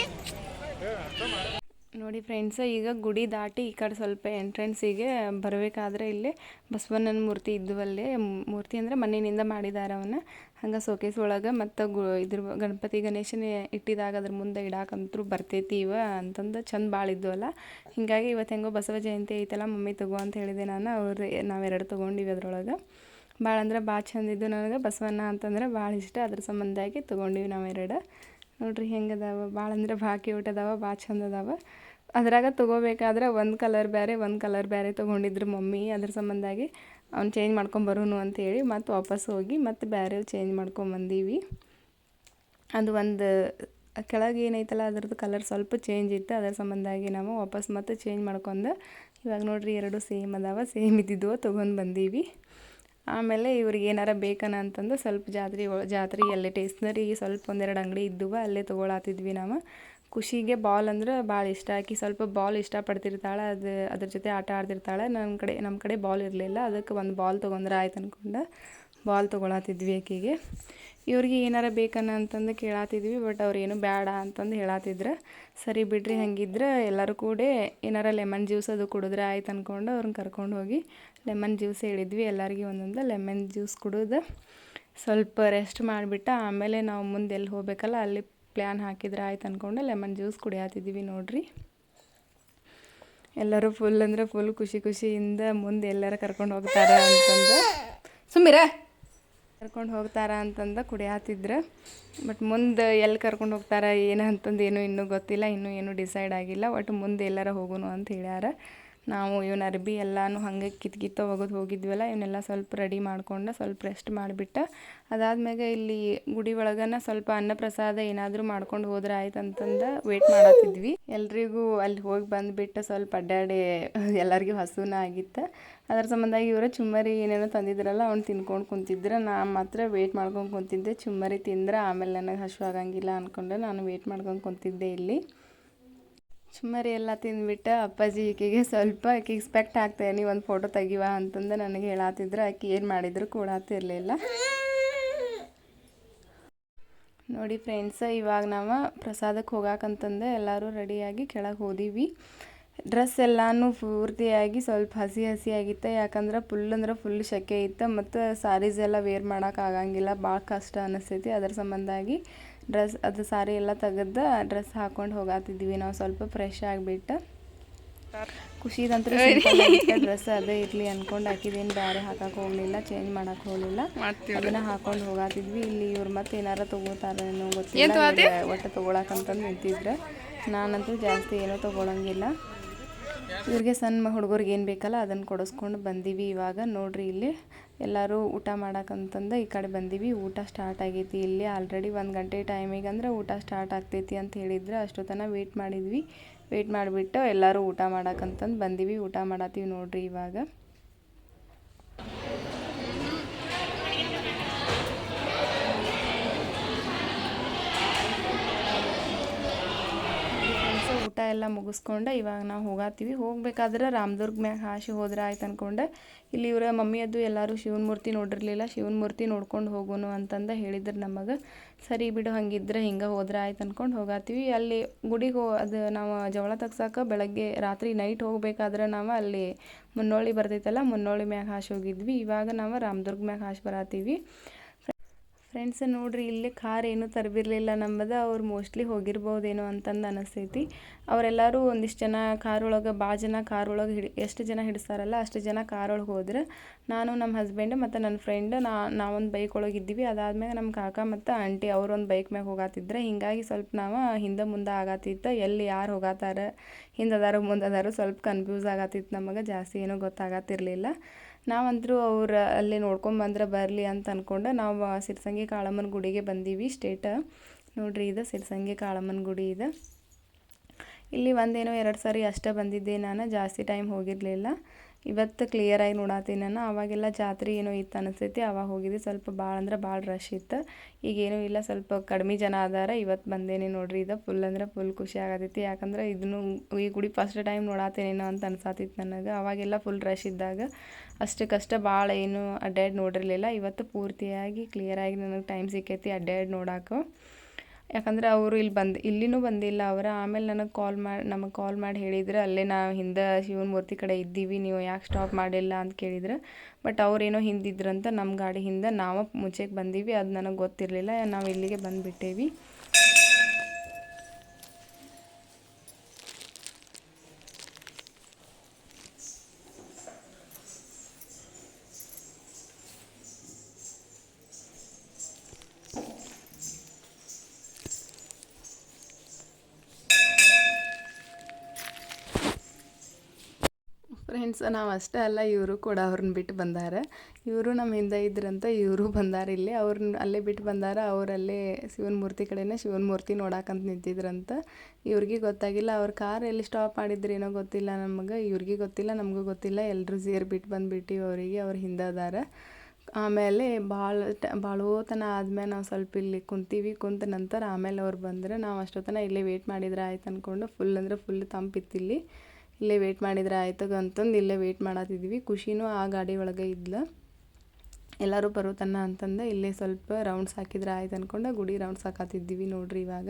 ನೋಡಿ ಫ್ರೆಂಡ್ಸ್ ಈಗ ಗುಡಿ ದಾಟಿ ಈ ಕಡೆ ಸ್ವಲ್ಪ ಎಂಟ್ರೆನ್ಸಿಗೆ ಬರಬೇಕಾದ್ರೆ ಇಲ್ಲಿ ಬಸವಣ್ಣನ ಮೂರ್ತಿ ಇದ್ದವಲ್ಲೇ ಮೂರ್ತಿ ಅಂದರೆ ಮಣ್ಣಿನಿಂದ ಮಾಡಿದ್ದಾರೆ ಅವನ್ನ. ಹಂಗೆ ಸೋಕೇಸ್ ಒಳಗೆ ಮತ್ತು ಗು, ಇದ್ರ ಗಣಪತಿ ಗಣೇಶನ ಇಟ್ಟಿದಾಗ ಅದ್ರ ಮುಂದೆ ಇಡಾಕಂತೂ ಬರ್ತೈತಿ ಇವ ಅಂತಂದು ಚಂದ ಭಾಳ ಇದ್ವಲ್ಲ. ಹಿಂಗಾಗಿ ಇವತ್ತು ಹೆಂಗೋ ಬಸವ ಜಯಂತಿ ಐತಲ್ಲ, ಮಮ್ಮಿ ತಗೋ ಅಂತ ಹೇಳಿದೆ ನಾನು. ಅವ್ರು ನಾವೆರಡು ತೊಗೊಂಡಿವಿ ಅದ್ರೊಳಗೆ. ಭಾಳ ಅಂದ್ರೆ ಭಾಳ ಚಂದ ಇದ್ದು ನನಗೆ ಬಸವಣ್ಣ ಅಂತಂದ್ರೆ ಭಾಳ ಇಷ್ಟ. ಅದ್ರ ಸಂಬಂಧಾಗಿ ತೊಗೊಂಡಿವಿ ನಾವೆರಡು ನೋಡ್ರಿ ಹೆಂಗೆ ಅದಾವ ಭಾಳ ಅಂದ್ರೆ ಭಾಳ ಕ್ಯೂಟ್ ಅದಾವ ಭಾಳ ಚಂದ ಅದಾವ. ಅದ್ರಾಗ ತೊಗೋಬೇಕಾದ್ರೆ ಒಂದು ಕಲರ್ ಬೇರೆ ಒಂದು ಕಲರ್ ಬೇರೆ ತೊಗೊಂಡಿದ್ರು ಮಮ್ಮಿ. ಅದ್ರ ಸಂಬಂಧಾಗಿ ಅವ್ನು ಚೇಂಜ್ ಮಾಡ್ಕೊಂಬರೋನು ಅಂತೇಳಿ ಮತ್ತು ವಾಪಸ್ ಹೋಗಿ ಮತ್ತು ಬೇರೆ ಚೇಂಜ್ ಮಾಡ್ಕೊಂಬಂದೀವಿ ಅದು ಒಂದು, ಕೆಳಗೆ ಏನೈತಲ್ಲ ಅದ್ರದ್ದು ಕಲರ್ ಸ್ವಲ್ಪ ಚೇಂಜ್ ಇತ್ತು. ಅದ್ರ ಸಂಬಂಧಾಗಿ ನಾವು ವಾಪಸ್ ಮತ್ತೆ ಚೇಂಜ್ ಮಾಡ್ಕೊಂಡು ಇವಾಗ ನೋಡ್ರಿ ಎರಡು ಸೇಮ್ ಅದಾವ ಸೇಮ್ ಇದ್ದಿದ್ದು ತೊಗೊಂಡು ಬಂದೀವಿ. ಆಮೇಲೆ ಇವ್ರಿಗೆ ಏನಾರ ಬೇಕನ ಅಂತಂದು ಸ್ವಲ್ಪ ಜಾತ್ರೆ ಜಾತ್ರೆ ಅಲ್ಲೇ ಟೇಸ್ನರಿ ಸ್ವಲ್ಪ ಒಂದೆರಡು ಅಂಗಡಿ ಇದ್ದುವ ಅಲ್ಲೇ ತೊಗೊಳತ್ತಿದ್ವಿ ನಾವು. ಖುಷಿಗೆ ಬಾಲ್ ಅಂದ್ರೆ ಭಾಳ ಇಷ್ಟ. ಆಕಿ ಸ್ವಲ್ಪ ಬಾಲ್ ಇಷ್ಟಪಡ್ತಿರ್ತಾಳೆ ಅದು ಅದ್ರ ಜೊತೆ ಆಟ ಆಡ್ತಿರ್ತಾಳೆ. ನಮ್ಮ ಕಡೆ ನಮ್ಮ ಕಡೆ ಬಾಲ್ ಇರಲಿಲ್ಲ. ಅದಕ್ಕೆ ಒಂದು ಬಾಲ್ ತೊಗೊಂಡ್ರೆ ಆಯ್ತು ಅಂದ್ಕೊಂಡು ಬಾಲ್ ತೊಗೊಳತ್ತಿದ್ವಿ ಆಕಿಗೆ. ಇವ್ರಿಗೆ ಏನಾರ ಬೇಕನ್ನ ಅಂತಂದು ಕೇಳಾತಿದ್ವಿ ಬಟ್ ಅವ್ರು ಏನು ಬೇಡ ಅಂತಂದು ಹೇಳತ್ತಿದ್ರು ಸರಿ ಬಿಡ್ರಿ, ಹಂಗಿದ್ರೆ ಎಲ್ಲರೂ ಕೂಡ ಏನಾರ ಲೆಮನ್ ಜ್ಯೂಸ್ ಅದು ಕುಡಿದ್ರೆ ಆಯ್ತು ಅಂದ್ಕೊಂಡು ಅವ್ರನ್ನ ಕರ್ಕೊಂಡು ಹೋಗಿ ಲೆಮನ್ ಜ್ಯೂಸ್ ಹೇಳಿದ್ವಿ. ಎಲ್ಲರಿಗೂ ಒಂದೊಂದು ಲೆಮನ್ ಜ್ಯೂಸ್ ಕುಡಿದು ಸ್ವಲ್ಪ ರೆಸ್ಟ್ ಮಾಡಿಬಿಟ್ಟು ಆಮೇಲೆ ನಾವು ಮುಂದೆ ಎಲ್ಲಿ ಹೋಗ್ಬೇಕಲ್ಲ, ಅಲ್ಲಿ ಪ್ಲ್ಯಾನ್ ಹಾಕಿದ್ರೆ ಆಯ್ತು ಅಂದ್ಕೊಂಡು ಲೆಮನ್ ಜ್ಯೂಸ್ ಕುಡಿಯತ್ತಿದ್ದೀವಿ ನೋಡ್ರಿ. ಎಲ್ಲರೂ ಫುಲ್ ಅಂದ್ರೆ ಫುಲ್ ಖುಷಿ ಖುಷಿಯಿಂದ ಮುಂದೆ ಎಲ್ಲರ ಕರ್ಕೊಂಡು ಹೋಗ್ತಾರೆ ಅಂತಂದು. ಸುಮ್ಮಿರ. ಕರ್ಕೊಂಡು ಹೋಗ್ತಾರ ಅಂತಂದು ಕುಡಿಯತ್ತಿದ್ರು ಬಟ್ ಮುಂದೆ ಎಲ್ಲಿ ಕರ್ಕೊಂಡು ಹೋಗ್ತಾರ, ಏನು ಅಂತಂದು ಏನೂ ಇನ್ನೂ ಗೊತ್ತಿಲ್ಲ, ಇನ್ನೂ ಏನೂ ಡಿಸೈಡ್ ಆಗಿಲ್ಲ. ಒಟ್ಟು ಮುಂದೆ ಎಲ್ಲರ ಹೋಗೋನು ಅಂತ ಹೇಳ್ಯಾರ. ನಾವು ಇವನ ಅರ್ಬಿ ಎಲ್ಲನೂ ಹಂಗೆ ಕಿತ್ಕಿತ್ತ ಒಗದು ಹೋಗಿದ್ವಲ್ಲ, ಇವನ್ನೆಲ್ಲ ಸ್ವಲ್ಪ ರೆಡಿ ಮಾಡ್ಕೊಂಡು ಸ್ವಲ್ಪ ರೆಸ್ಟ್ ಮಾಡಿಬಿಟ್ಟು. ಅದಾದ್ಮೇಲೆ ಇಲ್ಲಿ ಗುಡಿ ಒಳಗನ ಸ್ವಲ್ಪ ಅನ್ನ ಪ್ರಸಾದ ಏನಾದರೂ ಮಾಡ್ಕೊಂಡು ಹೋದ್ರೆ ಆಯ್ತು ಅಂತಂದು ವೇಟ್ ಮಾಡತ್ತಿದ್ವಿ ಎಲ್ರಿಗೂ ಅಲ್ಲಿ ಹೋಗಿ ಬಂದುಬಿಟ್ಟು ಸ್ವಲ್ಪ ಅಡ್ಡಾಡಿ ಎಲ್ಲರಿಗೂ ಹಸುನ ಆಗಿತ್ತು. ಅದ್ರ ಸಂಬಂಧ ಇವರು ಚುಮ್ಮರಿ ಏನೇನೋ ತಂದಿದ್ರಲ್ಲ, ಅವ್ನು ತಿನ್ಕೊಂಡು ಕುಂತಿದ್ರೆ. ನಾ ಮಾತ್ರ ವೇಟ್ ಮಾಡ್ಕೊಂಡು ಕುಂತಿದ್ದೆ. ಚುಮ್ಮರಿ ತಿಂದ್ರೆ ಆಮೇಲೆ ನನಗೆ ಹಸು ಆಗಂಗಿಲ್ಲ ಅಂದ್ಕೊಂಡು ನಾನು ವೇಟ್ ಮಾಡ್ಕೊಂಡು ಕುಂತಿದ್ದೆ ಇಲ್ಲಿ. ಸುಮ್ಮರಿ ಎಲ್ಲ ತಿಂದ್ಬಿಟ್ಟು ಅಪ್ಪಾಜಿ ಈಕೆಗೆ ಸ್ವಲ್ಪ ಆಕೆಗೆ ಸ್ಪೆಕ್ಟ್ ನೀವು ಒಂದು ಫೋಟೋ ತೆಗಿವ ಅಂತಂದು ನನಗೆ ಹೇಳಾತಿದ್ರು, ಆಕೆ ಏನು ಮಾಡಿದ್ರು ಕೂಡಾತಿರಲಿಲ್ಲ ನೋಡಿ ಫ್ರೆಂಡ್ಸ್ ಇವಾಗ ನಾವು ಪ್ರಸಾದಕ್ಕೆ ಹೋಗಾಕಂತಂದು ಎಲ್ಲರೂ ರೆಡಿಯಾಗಿ ಕೆಳಗೆ ಹೋದೀವಿ. ಡ್ರೆಸ್ ಎಲ್ಲನೂ ಪೂರ್ತಿಯಾಗಿ ಸ್ವಲ್ಪ ಹಸಿ ಹಸಿ ಆಗಿತ್ತು, ಯಾಕಂದ್ರೆ ಫುಲ್ ಅಂದ್ರೆ ಫುಲ್ ಸೆಕೆ ಇತ್ತು, ಮತ್ತು ಸ್ಯಾರೀಸ್ ಎಲ್ಲ ವೇರ್ ಮಾಡೋಕ್ಕಾಗಂಗಿಲ್ಲ ಭಾಳ ಕಷ್ಟ ಅನ್ನಿಸ್ತೈತಿ ಅದ್ರ ಸಂಬಂಧಾಗಿ ಡ್ರೆಸ್ ಅದು ಸಾರಿ ಎಲ್ಲ ತೆಗೆದು ಡ್ರೆಸ್ ಹಾಕೊಂಡು ಹೋಗಾತಿದ್ವಿ. ನಾವು ಸ್ವಲ್ಪ ಫ್ರೆಶ್ ಆಗಿಬಿಟ್ಟು. ಖುಷಿದಂತ್ರ ಡ್ರೆಸ್ ಅದೇ ಇರಲಿ ಅನ್ಕೊಂಡು ಹಾಕಿದೇನು. ಬೇರೆ ಹಾಕಕ್ಕೆ ಹೋಗಲಿಲ್ಲ ಚೇಂಜ್ ಮಾಡಕ್ಕೆ ಹೋಗಲಿಲ್ಲ. ಅದನ್ನ ಹಾಕೊಂಡು ಹೋಗಾತಿದ್ವಿ. ಇಲ್ಲಿ ಇವ್ರು ಮತ್ತೆ ಏನಾರ ತಗೋತಾರೇನೋ ಗೊತ್ತಿಲ್ಲ. ಒಟ್ಟು ತೊಗೊಳಕಂತಂದು ನಿಂತಿದ್ರೆ. ನಾನಂತೂ ಜಾಸ್ತಿ ಏನೂ ತೊಗೊಳಂಗಿಲ್ಲ. ಇವ್ರಿಗೆ ಸಣ್ಣ ಹುಡುಗರಿಗೆ ಏನು ಬೇಕಲ್ಲ ಅದನ್ನು ಕೊಡಿಸ್ಕೊಂಡು ಬಂದೀವಿ ಇವಾಗ. ನೋಡ್ರಿ ಇಲ್ಲಿ ಎಲ್ಲರೂ ಊಟ ಮಾಡಕ್ಕಂತಂದು ಈ ಕಡೆ ಬಂದೀವಿ. ಊಟ ಸ್ಟಾರ್ಟ್ ಆಗೈತಿ ಇಲ್ಲಿ ಆಲ್ರೆಡಿ ಒಂದು ಗಂಟೆ ಟೈಮಿಗೆ ಅಂದ್ರೆ ಊಟ ಸ್ಟಾರ್ಟ್ ಆಗ್ತೈತಿ ಅಂತ ಹೇಳಿದ್ರೆ ಅಷ್ಟೊತ್ತನ ವೇಟ್ ಮಾಡಿದ್ವಿ. ವೇಟ್ ಮಾಡಿಬಿಟ್ಟು ಎಲ್ಲರೂ ಊಟ ಮಾಡಕ್ಕಂತಂದು ಬಂದೀವಿ. ಊಟ ಮಾಡತ್ತೀವಿ ನೋಡಿರಿ ಇವಾಗ ಫ್ರೆಂಡ್ಸ್ ಎಲ್ಲ ಮುಗಿಸ್ಕೊಂಡು, ಇವಾಗ ನಾವು ಹೋಗಾತೀವಿ. ಹೋಗ್ಬೇಕಾದ್ರೆ ರಾಮದುರ್ಗ ಮ್ಯಾಗ ಹಾಸಿ ಹೋದ್ರೆ ಆಯ್ತು ಅನ್ಕೊಂಡೆ. ಇಲ್ಲಿ ಇವರ ಮಮ್ಮಿಯದ್ದು ಎಲ್ಲರೂ ಶಿವನ ಮೂರ್ತಿ ನೋಡಿರಲಿಲ್ಲ, ಶಿವನ ಮೂರ್ತಿ ನೋಡ್ಕೊಂಡು ಹೋಗೋನು ಅಂತಂದು ಹೇಳಿದ್ರು ನಮಗೆ. ಸರಿ ಬಿಡು, ಹಂಗಿದ್ರೆ ಹಿಂಗೆ ಹೋದ್ರೆ ಆಯ್ತು ಅಂದ್ಕೊಂಡು ಹೋಗಾತೀವಿ. ಅಲ್ಲಿ ಗುಡಿಗೆ ಹೋ, ಅದು ನಾವು ಜವಳ ತಗ್ಸಾಕ ಬೆಳಗ್ಗೆ ರಾತ್ರಿ ನೈಟ್ ಹೋಗ್ಬೇಕಾದ್ರೆ ನಾವು ಅಲ್ಲಿ ಮುನ್ನೋಳಿ ಬರ್ತೈತಲ್ಲ ಮುನ್ನೋಳಿ ಮ್ಯಾಗ ಹಾಸಿ ಹೋಗಿದ್ವಿ. ಇವಾಗ ನಾವು ರಾಮದುರ್ಗ ಮ್ಯಾಗ ಹಾಸಿ ಬರತ್ತೀವಿ ಫ್ರೆಂಡ್ಸ್ ನೋಡ್ರಿ, ಇಲ್ಲಿ ಕಾರ್ ಏನೂ ತರಬಿರ್ಲಿಲ್ಲ ನಮ್ಮದು ಅವ್ರು ಮೋಸ್ಟ್ಲಿ ಹೋಗಿರ್ಬೋದೇನೋ ಅಂತಂದು ಅನಿಸ್ತೈತಿ. ಅವರೆಲ್ಲರೂ ಒಂದಿಷ್ಟು ಜನ ಕಾರ್ ಒಳಗೆ ಭಾಳ ಜನ ಕಾರ್ ಒಳಗೆ ಹಿಡಿ, ಎಷ್ಟು ಜನ ಹಿಡಿಸ್ತಾರಲ್ಲ, ಅಷ್ಟು ಜನ ಕಾರ್ ಒಳಗೆ ಹೋದ್ರೆ ನಾನು ನಮ್ಮ ಹಸ್ಬೆಂಡ್ ಮತ್ತು ನನ್ನ ಫ್ರೆಂಡ್ ನಾ, ನಾವೊಂದು ಬೈಕ್ ಒಳಗೆ ಇದ್ದೀವಿ. ಅದಾದ್ಮೇಲೆ ನಮ್ಮ ಕಾಕ ಮತ್ತು ಆಂಟಿ ಅವ್ರೊಂದು ಬೈಕ್ ಮ್ಯಾಗ ಹೋಗಾತಿದ್ರೆ. ಹೀಗಾಗಿ ಸ್ವಲ್ಪ ನಾವು ಹಿಂದೆ ಮುಂದೆ ಆಗತ್ತಿತ್ತು ಎಲ್ಲಿ ಯಾರು ಹೋಗಾತಾರೆ ಹಿಂದೆ ಅದಾರ ಮುಂದೆ ಅದಾರು ಸ್ವಲ್ಪ ಕನ್ಫ್ಯೂಸ್ ಆಗತ್ತಿತ್ತು ನಮಗೆ. ಜಾಸ್ತಿ ಏನೂ ಗೊತ್ತಾಗತ್ತಿರಲಿಲ್ಲ ನಾವಂತರೂ ಅವ್ರು ಅಲ್ಲಿ ನೋಡ್ಕೊಂಬಂದ್ರೆ ಬರಲಿ ಅಂತ ಅಂದ್ಕೊಂಡು ನಾವು ಸಿರ್ಸಂಗಿ ಕಾಳಮ್ಮನ ಗುಡಿಗೆ ಬಂದೀವಿ ಸ್ಟೇಟ. ನೋಡ್ರಿ ಇದು ಸಿರ್ಸಂಗಿ ಕಾಳಮ್ಮನ ಗುಡಿ ಇದು. ಇಲ್ಲಿ ಒಂದೇನೋ ಎರಡು ಸಾರಿ ಅಷ್ಟೇ ಬಂದಿದ್ದೆ ನಾನು, ಜಾಸ್ತಿ ಟೈಮ್ ಹೋಗಿರಲಿಲ್ಲ. ಇವತ್ತು ಕ್ಲಿಯರಾಗಿ ನೋಡತ್ತೀನಿ ನಾನು ಅವಾಗೆಲ್ಲ ಜಾತ್ರೆ ಏನೋ ಇತ್ತು ಅನಿಸ್ತೈತಿ ಅವಾಗ ಹೋಗಿದ್ದೆ. ಸ್ವಲ್ಪ ಭಾಳ ಅಂದ್ರೆ ಭಾಳ ರಶ್ ಇತ್ತು. ಈಗೇನೂ ಇಲ್ಲ, ಸ್ವಲ್ಪ ಕಡಿಮೆ ಜನ ಅದಾರ. ಇವತ್ತು ಬಂದೇನೆ ನೋಡ್ರಿ, ಇದು ಫುಲ್ ಅಂದ್ರೆ ಫುಲ್ ಖುಷಿ ಆಗತೈತಿ. ಯಾಕಂದ್ರೆ ಇದನ್ನು ಈ ಗುಡಿ ಫಸ್ಟ್ ಟೈಮ್ ನೋಡತ್ತೇನೇನೋ ಅಂತ ಅನ್ಸಾತಿತ್ತು ನನಗೆ. ಅವಾಗೆಲ್ಲ ಫುಲ್ ರಶ್ ಇದ್ದಾಗ ಅಷ್ಟಕ್ಕಷ್ಟೇ ಭಾಳ ಏನು ಅಡ್ಡಾಡಿ ನೋಡಿರಲಿಲ್ಲ. ಇವತ್ತು ಪೂರ್ತಿಯಾಗಿ ಕ್ಲಿಯರಾಗಿ ನನಗೆ ಟೈಮ್ ಸಿಕ್ಕೈತಿ ಅಡ್ಡಾಡಿ ನೋಡಕ್ಕೆ ಯಾಕಂದ್ರೆ ಅವರು ಇಲ್ಲಿ ಬಂದು, ಇಲ್ಲಿನೂ ಬಂದಿಲ್ಲ. ಅವರು ಆಮೇಲೆ ನನಗೆ ಕಾಲ್ ಮಾಡಿ ನಮಗೆ ಕಾಲ್ ಮಾಡಿ ಹೇಳಿದ್ರು, ಅಲ್ಲೇ ನಾವು ಹಿಂದೆ ಶಿವನ ಮೂರ್ತಿ ಕಡೆ ಇದ್ದೀವಿ, ನೀವು ಯಾಕೆ ಸ್ಟಾಪ್ ಮಾಡಿಲ್ಲ ಅಂತ ಕೇಳಿದ್ರು. ಬಟ್ ಅವರೇನೋ ಹಿಂದಿದ್ರಂತ ನಮ್ಮ ಗಾಡಿ ಹಿಂದೆ ನಾವು ಮುಂಚೆಗೆ ಬಂದೀವಿ, ಅದು ನನಗೆ ಗೊತ್ತಿರಲಿಲ್ಲ, ನಾವು ಇಲ್ಲಿಗೆ ಬಂದುಬಿಟ್ಟೇವಿ. ಫ್ರೆಂಡ್ಸ್ ನಾವು ಅಷ್ಟೇ ಅಲ್ಲ, ಇವರು ಕೂಡ ಅವ್ರನ್ನ ಬಿಟ್ಟು ಬಂದಾರ. ಇವರು ನಮ್ಮ ಹಿಂದೆ ಇದ್ರಂತ ಇವರು ಬಂದಾರ ಇಲ್ಲಿ. ಅವ್ರನ್ನ ಅಲ್ಲೇ ಬಿಟ್ಟು ಬಂದಾರ, ಅವರಲ್ಲೇ ಶಿವನ ಮೂರ್ತಿ ಕಡೆನೇ ಶಿವನ ಮೂರ್ತಿ ನೋಡಾಕಂತ ನಿಂತಿದ್ರಂತ. ಇವ್ರಿಗೆ ಗೊತ್ತಾಗಿಲ್ಲ, ಅವ್ರ ಕಾರ್ ಎಲ್ಲಿ ಸ್ಟಾಪ್ ಮಾಡಿದ್ರೇನೋ ಗೊತ್ತಿಲ್ಲ ನಮಗೆ, ಇವ್ರಿಗೆ ಗೊತ್ತಿಲ್ಲ, ನಮಗೂ ಗೊತ್ತಿಲ್ಲ. ಎಲ್ಲರೂ ಸೇರಿ ಬಿಟ್ಟು ಬಂದುಬಿಟ್ಟು ಅವರಿಗೆ, ಅವ್ರ ಹಿಂದೆ ಅದಾರ. ಆಮೇಲೆ ಭಾಳ ಟ ಭಾಳೋತನ ಆದಮೇಲೆ ನಾವು ಸ್ವಲ್ಪ ಇಲ್ಲಿ ಕುಂತೀವಿ, ಕುಂತ ನಂತರ ಆಮೇಲೆ ಅವ್ರು ಬಂದ್ರೆ ನಾವು ಅಷ್ಟೊತ್ತನ ಇಲ್ಲೇ ವೇಟ್ ಮಾಡಿದ್ರೆ ಆಯ್ತು ಅಂದ್ಕೊಂಡು ಫುಲ್ ಅಂದ್ರೆ ಫುಲ್ ತಂಪಿತ್ತು ಇಲ್ಲಿ ವೇಟ್ ಮಾಡಿದ್ರೆ ಆಯ್ತು ಅಂತಂದು ಇಲ್ಲೇ ವೇಟ್ ಮಾಡತ್ತಿದ್ವಿ ಖುಷಿನೂ ಆ ಗಾಡಿ ಒಳಗೆ ಇದ್ಲು. ಎಲ್ಲರೂ ಬರೋತನ ಅಂತಂದು ಇಲ್ಲೇ ಸ್ವಲ್ಪ ರೌಂಡ್ಸ್ ಹಾಕಿದ್ರೆ ಆಯ್ತು ಅಂದ್ಕೊಂಡು ಗುಡಿ ರೌಂಡ್ಸ್ ಹಾಕತ್ತಿದ್ದೀವಿ ನೋಡ್ರಿ ಇವಾಗ.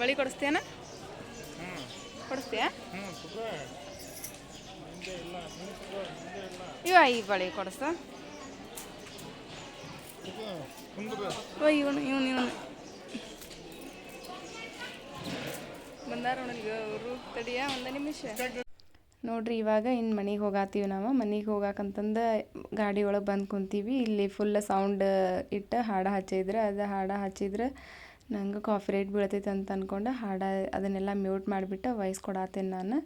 ಬಳಿ ಕೊಡಿಸ್ತೇನ ಕೊಡಿಸ್ತೀಯಾ? ಇವ ಈ ಬಳಿ ಕೊಡಿಸ. ಇವನು ಇವನು ಇವನು. ಬಂದಾರ ಅವರು ತಡಿಯ ಒಂದು ನಿಮಿಷ. ನೋಡ್ರಿ ಇವಾಗ ಇನ್ನು ಮನೆಗೆ ಹೋಗಾತೀವಿ ನಾವು. ಮನೆಗೆ ಹೋಗಾಕಂತಂದು ಗಾಡಿ ಒಳಗೆ ಬಂದು ಕುಂತೀವಿ. ಇಲ್ಲಿ ಫುಲ್ ಸೌಂಡ್ ಇಟ್ಟು ಹಾಡು ಹಚ್ಚಿದ್ರೆ ಅದು ಹಾಡು ಹಚ್ಚಿದ್ರೆ ನಂಗೆ ಕಾಫಿ ರೇಟ್ ಬೀಳ್ತೈತೆ ಅಂತ ಅಂದ್ಕೊಂಡು ಹಾಡು ಅದನ್ನೆಲ್ಲ ಮ್ಯೂಟ್ ಮಾಡಿಬಿಟ್ಟು ವಾಯ್ಸ್ ಕೊಡತ್ತೇನೆ ನಾನು.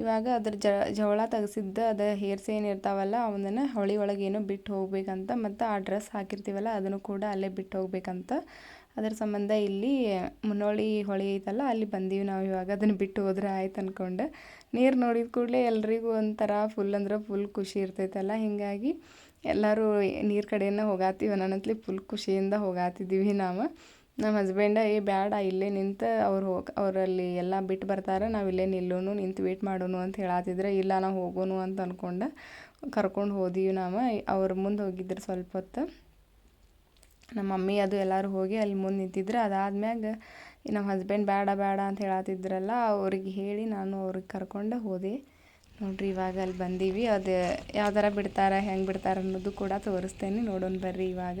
ಇವಾಗ ಅದ್ರ ಜವಳ ತೆಗ್ಸಿದ್ದು ಅದು ಹೇರ್ಸ್ ಏನು ಇರ್ತಾವಲ್ಲ ಅವನ್ನ ಹೊಳಿ ಒಳಗೆ ಏನೋ ಬಿಟ್ಟು ಹೋಗ್ಬೇಕಂತ ಮತ್ತು ಆ ಡ್ರೆಸ್ ಹಾಕಿರ್ತೀವಲ್ಲ, ಅದನ್ನು ಕೂಡ ಅಲ್ಲೇ ಬಿಟ್ಟು ಹೋಗ್ಬೇಕಂತ. ಅದ್ರ ಸಂಬಂಧ ಇಲ್ಲಿ ಮುನ್ನೋಳಿ ಹೊಳಿ ಐತಲ್ಲ, ಅಲ್ಲಿ ಬಂದೀವಿ ನಾವು ಇವಾಗ. ಅದನ್ನು ಬಿಟ್ಟು ಹೋದ್ರೆ ಆಯ್ತು ಅಂದ್ಕೊಂಡು ನೀರು ನೋಡಿದ ಕೂಡಲೇ ಎಲ್ರಿಗೂ ಒಂಥರ ಫುಲ್ ಅಂದ್ರೆ ಫುಲ್ ಖುಷಿ ಇರ್ತೈತಲ್ಲ. ಹೀಗಾಗಿ ಎಲ್ಲರೂ ನೀರು ಕಡೆಯನ್ನು ಹೋಗಾತೀವಿ ನನ್ನತ್ಲಿ ಫುಲ್ ಖುಷಿಯಿಂದ ಹೋಗಾತಿದ್ದೀವಿ ನಾವು. ನಮ್ಮ ಹಸ್ಬೆಂಡ ಏ ಬೇಡ ಇಲ್ಲೇ ನಿಂತು ಅವ್ರು ಹೋಗಿ, ಅವರಲ್ಲಿ ಎಲ್ಲ ಬಿಟ್ಟು ಬರ್ತಾರೆ, ನಾವು ಇಲ್ಲೇ ನಿಲ್ಲೋನು, ನಿಂತು ವೇಟ್ ಮಾಡೋನು ಅಂತ ಹೇಳತ್ತಿದ್ರೆ ಇಲ್ಲ, ನಾವು ಹೋಗೋನು ಅಂತ ಅಂದ್ಕೊಂಡು ಕರ್ಕೊಂಡು ಹೋದೀವಿ ನಾವು. ಅವ್ರ ಮುಂದೆ ಹೋಗಿದ್ರು ಸ್ವಲ್ಪ ಹೊತ್ತು. ನಮ್ಮ ಮಮ್ಮಿ ಅದು ಎಲ್ಲರೂ ಹೋಗಿ ಅಲ್ಲಿ ಮುಂದೆ ನಿಂತಿದ್ರು. ಅದಾದ್ಮ್ಯಾಗ ನಮ್ಮ ಹಸ್ಬೆಂಡ್ ಬೇಡ ಬೇಡ ಅಂತ ಹೇಳತ್ತಿದ್ರಲ್ಲ ಅವ್ರಿಗೆ ಹೇಳಿ ನಾನು ಅವ್ರಿಗೆ ಕರ್ಕೊಂಡು ಹೋದೆ. ನೋಡ್ರಿ, ಇವಾಗ ಅಲ್ಲಿ ಬಂದೀವಿ. ಅದು ಯಾವ ಥರ ಬಿಡ್ತಾರೆ, ಹೆಂಗೆ ಬಿಡ್ತಾರೆ ಅನ್ನೋದು ಕೂಡ ತೋರಿಸ್ತೇನೆ. ನೋಡೋಣ ಬರ್ರಿ ಇವಾಗ.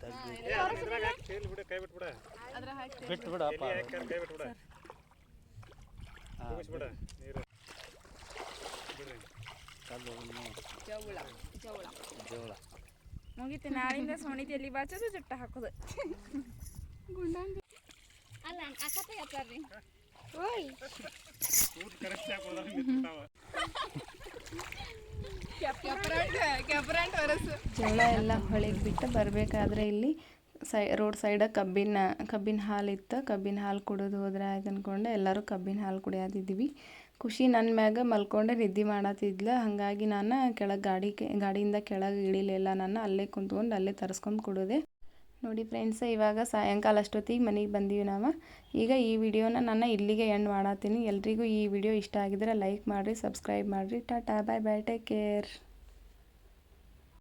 ಹುಣ್ಣು, ಬಿಡಪ್ಪ ಜೋಳ ಮುಗೀತು ನಾಳಿಂದ ಸೋಣಿತಿ ಎಲ್ಲಿ ಬಾಚೋದು ಜುಟ್ಟ ಹಾಕೋದು ಅಲ್ಲ ಅಕ್ಕಪ್ಪ ಹೇಳ್ತಾರ್ರಿ ಕೆಪ್ರಂಟ್ ಕೆಪ್ರಂಟ್ ಹೊರಸು ಜೋಳ ಎಲ್ಲ ಹೊಳಿಗೆ ಬಿಟ್ಟು ಬರಬೇಕಾದ್ರೆ ಇಲ್ಲಿ ಸೈ, ರೋಡ್ ಸೈಡ ಕಬ್ಬಿನ ಕಬ್ಬಿನ ಹಾಲು ಕಬ್ಬಿನ ಹಾಲು ಕುಡಿದು ಹೋದ್ರೆ ಆಯ್ತು ಅಂದ್ಕೊಂಡು ಎಲ್ಲರೂ ಕಬ್ಬಿನ ಹಾಲು ಕುಡಿಯೋದಿದ್ವಿ. ಖುಷಿ ನನ್ನ ಮ್ಯಾಗ ಮಲ್ಕೊಂಡೆ, ನಿದ್ದೆ ಮಾಡತ್ತಿದ್ಲ ಹಾಗಾಗಿ ನಾನು ಕೆಳಗೆ ಗಾಡಿ ಗಾಡಿಯಿಂದ ಕೆಳಗೆ ಇಳಿಲಿಲ್ಲ. ನಾನು ಅಲ್ಲೇ ಕುಂತ್ಕೊಂಡು, ಅಲ್ಲೇ ತರಿಸ್ಕೊಂಡು ಕುಡಿದೆ. ನೋಡಿ ಫ್ರೆಂಡ್ಸ್ ಇವಾಗ ಸಾಯಂಕಾಲ ಅಷ್ಟೊತ್ತಿಗೆ ಮನೆಗೆ ಬಂದೀವಿ ನಾವು. ಈಗ ಈ ವಿಡಿಯೋನ ನಾನು ಇಲ್ಲಿಗೆ ಎಂಡ್ ಮಾಡತ್ತೀನಿ ಎಲ್ರಿಗೂ ಈ ವಿಡಿಯೋ ಇಷ್ಟ ಆಗಿದ್ರೆ ಲೈಕ್ ಮಾಡಿರಿ ಸಬ್ಸ್ಕ್ರೈಬ್ ಮಾಡಿರಿ. Tata bye bye take care